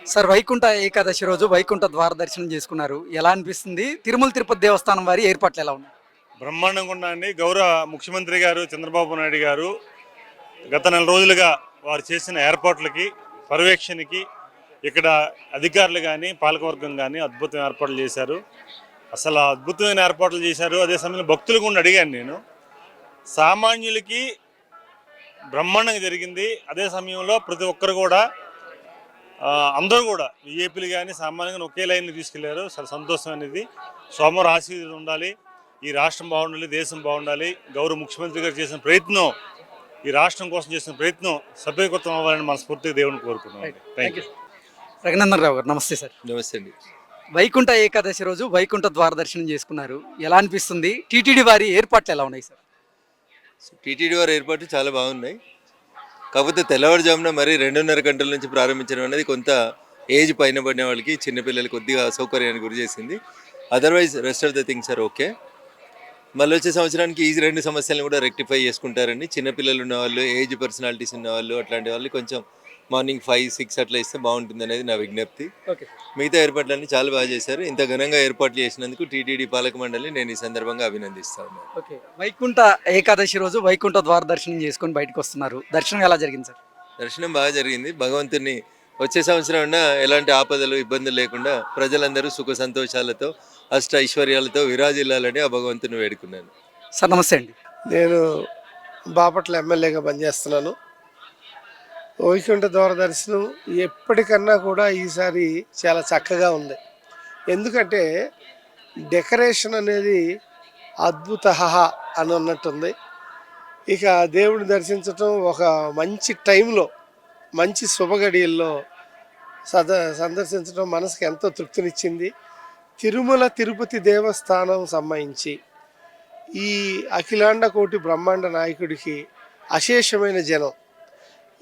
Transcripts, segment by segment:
Sir Vaikuntha Ekadashi రోజు వైకుంఠ ద్వార దర్శనం చేసుకున్నారు. ఎలా అనిపిస్తుంది? తిరుమల తిరుపతి దేవస్థానం వారి ఏర్పాట్లు ఎలా ఉన్నాయి? బ్రహ్మాండంగా ఉండండి గౌరవ ముఖ్యమంత్రి గారు చంద్రబాబు నాయుడు గారు గత నెల రోజులుగా వారు చేసిన ఏర్పాట్లకి పర్యవేక్షణకి ఇక్కడ అధికారులు కానీ పాలకవర్గం కానీ అద్భుతం ఏర్పాట్లు చేశారు. అసలు అద్భుతమైన ఏర్పాట్లు చేశారు. అదే సమయంలో భక్తులు కూడా అడిగాను నేను. సామాన్యులకి బ్రహ్మాండంగా జరిగింది. అదే సమయంలో ప్రతి ఒక్కరు కూడా అందరూ కూడా విఏపీలు కానీ సామాన్యంగా ఒకే లైన్ తీసుకెళ్ళారు. చాలా సంతోషం అనేది. సోమవారం ఆశీర్వాదం ఉండాలి. ఈ రాష్ట్రం బాగుండాలి దేశం బాగుండాలి. గౌరవ ముఖ్యమంత్రి గారు చేసిన ప్రయత్నం ఈ రాష్ట్రం కోసం చేసిన ప్రయత్నం సభ్యకృతం అవ్వాలని మనస్ఫూర్తిగా దేవుని కోరుకున్నాం థ్యాంక్ యూ రఘునందన్ రావు గారు నమస్తే సార్. నమస్తే అండి. వైకుంఠ ఏకాదశి రోజు వైకుంఠ ద్వార దర్శనం చేసుకున్నారు. ఎలా అనిపిస్తుంది? టీటీడీ వారి ఏర్పాట్లు ఎలా ఉన్నాయి సార్? టీటీడీ వారి ఏర్పాట్లు చాలా బాగున్నాయి. కాకపోతే తెల్లవారుజామున మరి రెండున్నర గంటల నుంచి ప్రారంభించడం అనేది కొంత ఏజ్ పైన పడిన వాళ్ళకి చిన్నపిల్లలు కొద్దిగా అసౌకర్యానికి గురి చేసింది. Otherwise rest of the things are okay మళ్ళీ వచ్చే సంవత్సరానికి ఈ రెండు సమస్యలను కూడా రెక్టిఫై చేసుకుంటారండి. చిన్నపిల్లలు ఉన్న వాళ్ళు ఏజ్ పర్సనాలిటీస్ ఉన్నవాళ్ళు అట్లాంటి వాళ్ళు కొంచెం మార్నింగ్ ఫైవ్ సిక్స్ అట్లా ఇస్తే బాగుంటుంది అనేది నా విజ్ఞప్తి. ఓకే మిగతా ఏర్పాట్లన్నీ చాలా బాగా చేశారు. ఇంత ఘనంగా ఏర్పాట్లు చేసినందుకు టీటీడీ పాలక మండలి నేను ఈ సందర్భంగా అభినందిస్తా ఉన్నాను ఓకే. వైకుంఠ ఏకాదశి రోజు వైకుంఠ ద్వార దర్శనం చేసుకొని బయటకు వస్తున్నారు. దర్శనం ఎలా జరిగింది సార్? దర్శనం బాగా జరిగింది. భగవంతుని వచ్చే సంవత్సరం ఉన్న ఎలాంటి ఆపదలు ఇబ్బందులు లేకుండా ప్రజలందరూ సుఖ సంతోషాలతో అష్ట ఐశ్వర్యాలతో విరాజిల్లాలని ఆ భగవంతుని వేడుకున్నాను. సార్ నమస్తే అండి. నేను బాపట్ల ఎమ్మెల్యేగా పనిచేస్తున్నాను. వైకుంఠ ద్వార దర్శనం ఎప్పటికన్నా కూడా ఈసారి చాలా చక్కగా ఉంది. ఎందుకంటే డెకరేషన్ అనేది అద్భుత అని అన్నట్టుంది. ఇక దేవుడిని దర్శించటం ఒక మంచి టైంలో మంచి శుభగడియల్లో సద సందర్శించడం మనసుకు ఎంతో తృప్తినిచ్చింది. తిరుమల తిరుపతి దేవస్థానం సంబంధించి ఈ అఖిలాండ కోటి బ్రహ్మాండ నాయకుడికి అశేషమైన జనం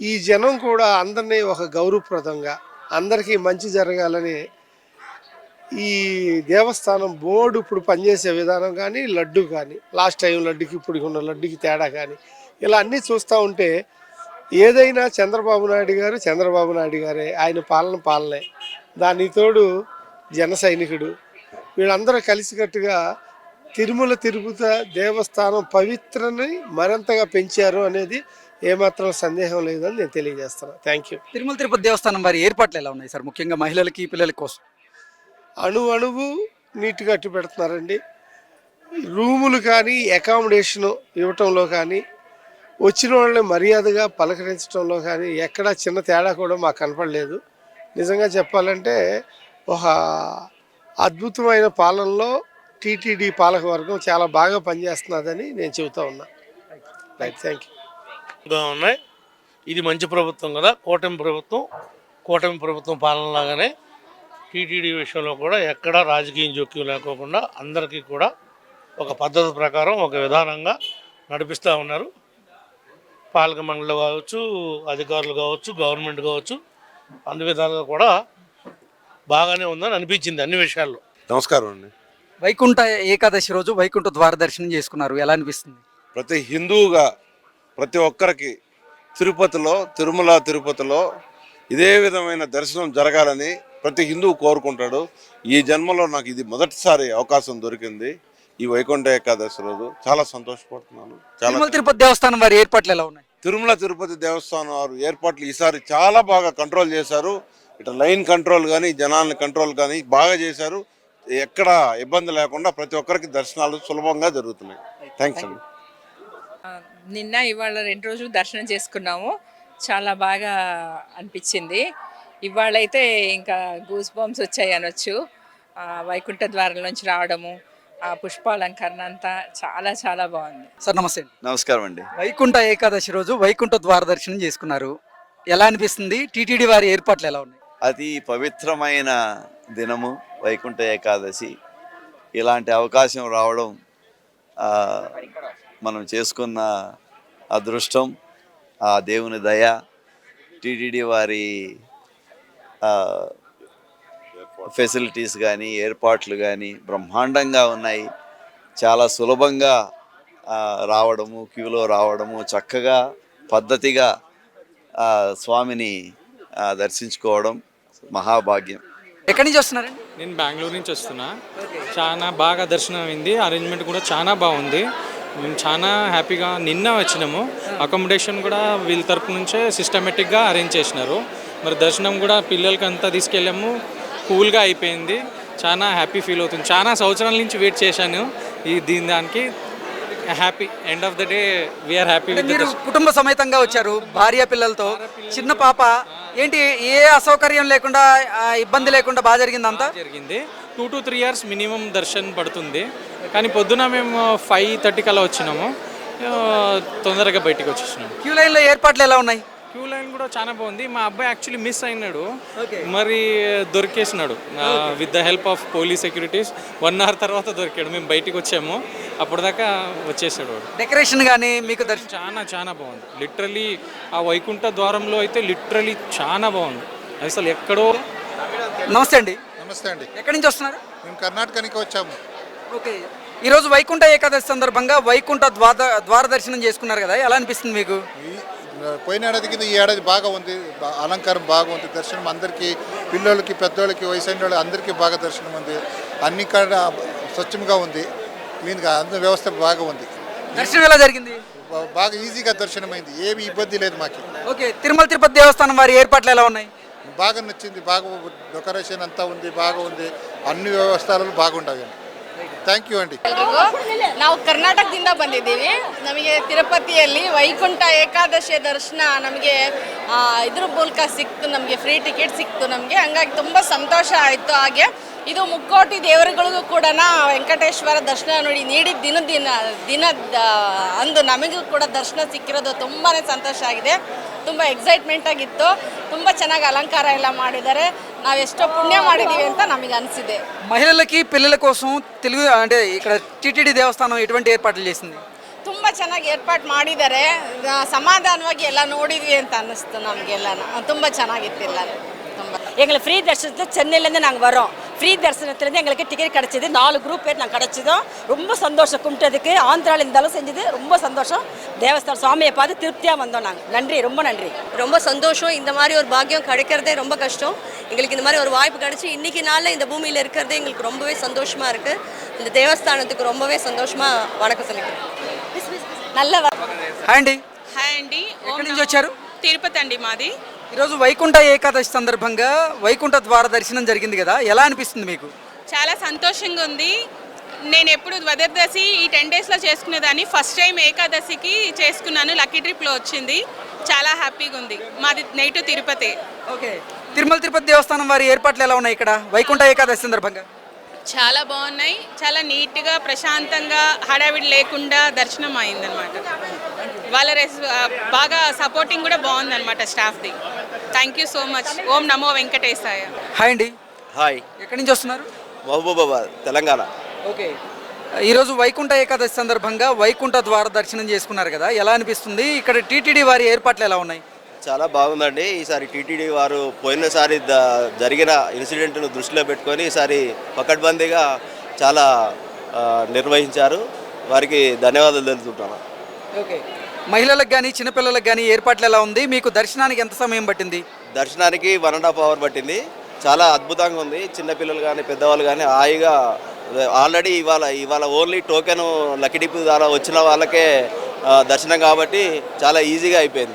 ఈ జనం కూడా అందరినీ ఒక గౌరవప్రదంగా అందరికీ మంచి జరగాలని ఈ దేవస్థానం బోర్డు ఇప్పుడు పనిచేసే విధానం కానీ లడ్డు కానీ లాస్ట్ టైం లడ్డుకి ఇప్పుడు ఉన్న లడ్డుకి తేడా కానీ ఇలా అన్నీ చూస్తూ ఉంటే ఏదైనా చంద్రబాబు నాయుడు గారు చంద్రబాబు నాయుడు గారే ఆయన పాలన పాలనే. దానితోడు జన సైనికుడు. వీళ్ళందరూ కలిసికట్టుగా తిరుమల తిరుపతి దేవస్థానం పవిత్రని మరింతగా పెంచారు అనేది ఏమాత్రం సందేహం లేదని నేను తెలియజేస్తున్నాను థ్యాంక్ యూ తిరుమల తిరుపతి దేవస్థానం వారి ఏర్పాట్లు ఎలా ఉన్నాయి సార్? ముఖ్యంగా మహిళలకి పిల్లల కోసం. అణు అణువు నీట్గా అట్టు పెడుతున్నారండి. రూములు కానీ అకామిడేషను ఇవ్వటంలో కానీ వచ్చిన వాళ్ళని మర్యాదగా పలకరించడంలో కానీ ఎక్కడా చిన్న తేడా కూడా మాకు కనపడలేదు. నిజంగా చెప్పాలంటే ఒక అద్భుతమైన పాలనలో టీటీడీ పాలకవర్గం చాలా బాగా పనిచేస్తున్నదని నేను చెబుతా ఉన్నా. రైట్ థ్యాంక్ యూ గా ఉన్నాయి. ఇది మంచి ప్రభుత్వం కదా. కూటమి ప్రభుత్వం కూటమి ప్రభుత్వం పాలన లాగానే టీటీడీ విషయంలో కూడా ఎక్కడా రాజకీయ జోక్యం లేకోకుండా అందరికీ కూడా ఒక పద్ధతి ప్రకారం ఒక విధానంగా నడిపిస్తూ ఉన్నారు. పాలక మండలి కావచ్చు అధికారులు కావచ్చు గవర్నమెంట్ కావచ్చు అన్ని విధాలుగా కూడా బాగానే ఉందని అనిపించింది అన్ని విషయాల్లో. నమస్కారం అండి. వైకుంఠ ఏకాదశి రోజు వైకుంఠ ద్వార దర్శనం చేసుకున్నారు. ఎలా అనిపిస్తుంది? ప్రతి హిందువుగా ప్రతి ఒక్కరికి తిరుపతిలో తిరుమల తిరుపతిలో ఇదే విధమైన దర్శనం జరగాలని ప్రతి హిందువు కోరుకుంటాడు. ఈ జన్మలో నాకు ఇది మొదటిసారి అవకాశం దొరికింది. ఈ వైకుంఠ ఏకాదశి రోజు చాలా సంతోషపడుతున్నాను. చాలా తిరుపతి దేవస్థానం వారి ఏర్పాట్లు ఎలా ఉన్నాయి? తిరుమల తిరుపతి దేవస్థానం వారు ఏర్పాట్లు ఈసారి చాలా బాగా కంట్రోల్ చేశారు. ఇటు లైన్ కంట్రోల్ కానీ జనాలని కంట్రోల్ కానీ బాగా చేశారు. ఎక్కడ ఇబ్బంది లేకుండా ప్రతి ఒక్కరికి దర్శనాలు సులభంగా జరుగుతున్నాయి. థ్యాంక్స్ అండి. నిన్న ఇవాళ రెండు రోజులు దర్శనం చేసుకున్నాము. చాలా బాగా అనిపించింది. ఇవాళ అయితే ఇంకా గూస్ బాంబ్స్ వచ్చాయి అనొచ్చు. ఆ, వైకుంఠ ద్వారం నుంచి రావడము ఆ పుష్పాలంకరణ అంతా చాలా చాలా బాగుంది. సార్ నమస్తే అండి. నమస్కారం అండి. వైకుంఠ ఏకాదశి రోజు వైకుంఠ ద్వార దర్శనం చేసుకున్నారు. ఎలా అనిపిస్తుంది? టీటీడీ వారి ఏర్పాట్లు ఎలా ఉన్నాయి? అతి పవిత్రమైన దినము వైకుంఠ ఏకాదశి. ఇలాంటి అవకాశం రావడం ఆ, మనం చేసుకున్న అదృష్టం ఆ దేవుని దయ టీటీడీ వారి ఫెసిలిటీస్ కానీ ఏర్పాట్లు కానీ బ్రహ్మాండంగా ఉన్నాయి. చాలా సులభంగా ఆ, రావడము క్యూలో రావడము చక్కగా పద్ధతిగా ఆ, స్వామిని దర్శించుకోవడం మహాభాగ్యం. ఎక్కడి నుంచి వస్తున్నారండి నేను బెంగళూరు నుంచి వస్తున్నా. చాలా బాగా దర్శనం అయింది అరేంజ్మెంట్ కూడా చాలా బాగుంది. మేము చాలా హ్యాపీగా నిన్న వచ్చినాము. అకామిడేషన్ కూడా వీళ్ళ తరపు నుంచే సిస్టమేటిక్గా అరేంజ్ చేసినారు. మరి దర్శనం కూడా పిల్లలకి అంతా తీసుకెళ్ళాము. కూల్గా అయిపోయింది. చాలా హ్యాపీ ఫీల్ అవుతుంది. చాలా సంవత్సరాల నుంచి వెయిట్ చేశాను. ఈ దీని దానికి happy end of the day we are happy మీరు కుటుంబ సమేతంగా వచ్చారు. భార్య పిల్లలతో. చిన్న పాప. ఏంటి ఏ అసౌకర్యం లేకుండా ఇబ్బంది లేకుండా బాగా జరిగిందంతా? జరిగింది. Two to three years minimum darshan పడుతుంది. కానీ పొద్దున మేము ఫైవ్ థర్టీకి అలా వచ్చినాము. తొందరగా బయటికి వచ్చేసినాము క్యూ లైన్లో ఏర్పాట్లు ఎలా ఉన్నాయి? క్యూ లైన్ కూడా చాలా బాగుంది. మా అబ్బాయి యాక్చువల్లీ మిస్ అయినాడు. మరి దొరికేసినాడు. With the help of police securities one hour తర్వాత దొరికాడు. మేము బయటికి వచ్చాము. అప్పటిదాకా వచ్చేసాడు వాడు. డెకరేషన్ కానీ మీకు దర్శనం చాలా చాలా బాగుంది. లిటరలీ ఆ వైకుంఠ ద్వారంలో అయితే లిటరలీ చాలా బాగుంది. అసలు ఎక్కడో నమస్తే అండి. నమస్తే అండి. ఎక్కడి నుంచి వస్తున్నారు? మేము కర్ణాటకనికి వచ్చాము. ఓకే. ఈరోజు వైకుంఠ ఏకాదశి సందర్భంగా వైకుంఠ ద్వార ద్వార దర్శనం చేసుకున్నారు కదా ఎలా అనిపిస్తుంది మీకు? పోయిన ఏడాది కింద ఈ ఏడాది బాగా ఉంది అలంకారం బాగా ఉంది దర్శనం అందరికీ పిల్లలకి పెద్దోళ్ళకి వయసైన వాళ్ళకి అందరికీ బాగా దర్శనం ఉంది. అన్ని కాడ స్వచ్ఛంగా ఉంది. క్లీన్గా అందరి వ్యవస్థ బాగా ఉంది. దర్శనం ఎలా జరిగింది? బాగా ఈజీగా దర్శనమైంది. ఏమి ఇబ్బంది లేదు మాకు. ఓకే. తిరుమల తిరుపతి దేవస్థానం వారి ఏర్పాట్లు ఎలా ఉన్నాయి? బాగా నచ్చింది బాగా డెకరేషన్ అంతా ఉంది బాగా ఉంది. అన్ని వ్యవస్థలు బాగుంటాయి ಥ್ಯಾಂಕ್ ಯು ಅಂಡಿ ನಾವು ಕರ್ನಾಟಕದಿಂದ ಬಂದಿದ್ದೀವಿ. ನಮಗೆ ತಿರುಪತಿಯಲ್ಲಿ ವೈಕುಂಠ ಏಕಾದಶಿಯ ದರ್ಶನ ನಮಗೆ ಇದ್ರ ಮೂಲಕ ಸಿಕ್ತು, ನಮಗೆ ಫ್ರೀ ಟಿಕೆಟ್ ಸಿಕ್ತು ನಮಗೆ. ಹಂಗಾಗಿ ತುಂಬ ಸಂತೋಷ ಆಯಿತು. ಹಾಗೆ ಇದು ಮುಕ್ಕೋಟಿ ದೇವರುಗಳಿಗೂ ಕೂಡ ವೆಂಕಟೇಶ್ವರ ದರ್ಶನ ನೋಡಿ ನೀಡಿದ ದಿನ ದಿನ, ದಿನದ ಅಂದು ನಮಗೂ ಕೂಡ ದರ್ಶನ ಸಿಕ್ಕಿರೋದು ತುಂಬಾ ಸಂತೋಷ ಆಗಿದೆ. ತುಂಬ ಎಕ್ಸೈಟ್ಮೆಂಟ್ ಆಗಿತ್ತು. ತುಂಬ ಚೆನ್ನಾಗಿ ಅಲಂಕಾರ ಎಲ್ಲ ಮಾಡಿದ್ದಾರೆ. ನಾವು ಎಷ್ಟೋ ಪುಣ್ಯ ಮಾಡಿದ್ದೀವಿ ಅಂತ ನಮಗೆ ಅನಿಸಿದೆ మహిళలకి పిల్లల కోసం తెలుగు అంటే ఇక్కడ టిటిడి దేవస్థానం ఎటువంటి ఏర్పాట్లు చేసింది ತುಂಬ ಚೆನ್ನಾಗಿ ಏರ್ಪಾಟ್ ಮಾಡಿದ್ದಾರೆ ಆ, ಸಮಾಧಾನವಾಗಿ ಎಲ್ಲ ನೋಡಿದ್ವಿ ಅಂತ ಅನ್ನಿಸ್ತು ನಮಗೆಲ್ಲ ತುಂಬ ಚೆನ್ನಾಗಿತ್ತು ಎಲ್ಲ ತುಂಬ எங்களுக்கு ஃப்ரீ தரிசனத்தில் சென்னையிலேருந்து நாங்கள் வரோம் ஃப்ரீ தரிசனத்துலேருந்து எங்களுக்கு டிக்கெட் கிடச்சிது நாலு குரூப் பேர் நாங்கள் கிடச்சிதோம் ரொம்ப சந்தோஷம் கும்பிட்டதுக்கு ஆந்திராவில் இருந்தாலும் செஞ்சது ரொம்ப சந்தோஷம் தேவஸ்தான சுவாமியை பார்த்து திருப்தியாக வந்தோம் நாங்கள் நன்றி ரொம்ப நன்றி ரொம்ப சந்தோஷம் இந்த மாதிரி ஒரு பாக்கியம் கிடைக்கிறதே ரொம்ப கஷ்டம் எங்களுக்கு இந்த மாதிரி ஒரு வாய்ப்பு கிடைச்சி இன்னைக்கு நாளில் இந்த பூமியில் இருக்கிறதே எங்களுக்கு ரொம்பவே சந்தோஷமா இருக்கு இந்த தேவஸ்தானத்துக்கு ரொம்பவே சந்தோஷமா வணக்கம் சொல்லிக்கிறேன் நல்ல హాయ్ అండి హాయ్ అండి ఎక్కడి నుంచి వచ్చారు తిరుపతి అండి మాది ఈరోజు వైకుంఠ ఏకాదశి సందర్భంగా వైకుంఠ ద్వార దర్శనం జరిగింది కదా ఎలా అనిపిస్తుంది మీకు? చాలా సంతోషంగా ఉంది. నేను ఎప్పుడు ద్వాదశి ఈ టెన్ డేస్లో చేసుకునేదాన్ని. ఫస్ట్ టైం ఏకాదశికి చేసుకున్నాను. లక్కీ ట్రిప్లో వచ్చింది. చాలా హ్యాపీగా ఉంది. మాది నైట్ తిరుపతి. ఓకే. తిరుమల తిరుపతి దేవస్థానం వారి ఏర్పాట్లు ఎలా ఉన్నాయి ఇక్కడ? వైకుంఠ ఏకాదశి సందర్భంగా. చాలా బాగున్నాయి. చాలా నీట్గా ప్రశాంతంగా హడావిడి లేకుండా దర్శనం అయిందనమాట వాళ్ళ రెస్ బాగా సపోర్టింగ్ కూడా బాగుందన్నమాట స్టాఫ్ది థ్యాంక్ యూ సో మచ్. ఓం నమో వెంకటేశాయ. హాయ్ అండి. హాయ్. ఎక్కడి నుంచి వస్తున్నారు? మహబూబాబాద్ తెలంగాణ. ఓకే. ఈరోజు వైకుంఠ ఏకాదశి సందర్భంగా వైకుంఠ ద్వార దర్శనం చేసుకున్నారు కదా ఎలా అనిపిస్తుంది? ఇక్కడ టీటీడీ వారి ఏర్పాట్లు ఎలా ఉన్నాయి? చాలా బాగుందండి. ఈసారి టీటీడీ వారు పోయినసారి ద జరిగిన ఇన్సిడెంట్ను దృష్టిలో పెట్టుకొని ఈసారి పకడ్బందీగా చాలా నిర్వహించారు. వారికి ధన్యవాదాలు తెలుపుతున్నాను ఓకే. మహిళలకు కానీ చిన్నపిల్లలకు కానీ ఏర్పాట్లు ఎలా ఉంది? మీకు దర్శనానికి ఎంత సమయం పట్టింది? దర్శనానికి వన్ అండ్ హాఫ్ అవర్ పట్టింది. చాలా అద్భుతంగా ఉంది. చిన్నపిల్లలు కానీ పెద్దవాళ్ళు కానీ హాయిగా ఆల్రెడీ ఇవాళ ఇవాళ ఓన్లీ టోకెన్ లక్కీ ద్వారా వచ్చిన వాళ్ళకే దర్శనం కాబట్టి చాలా ఈజీగా అయిపోయింది.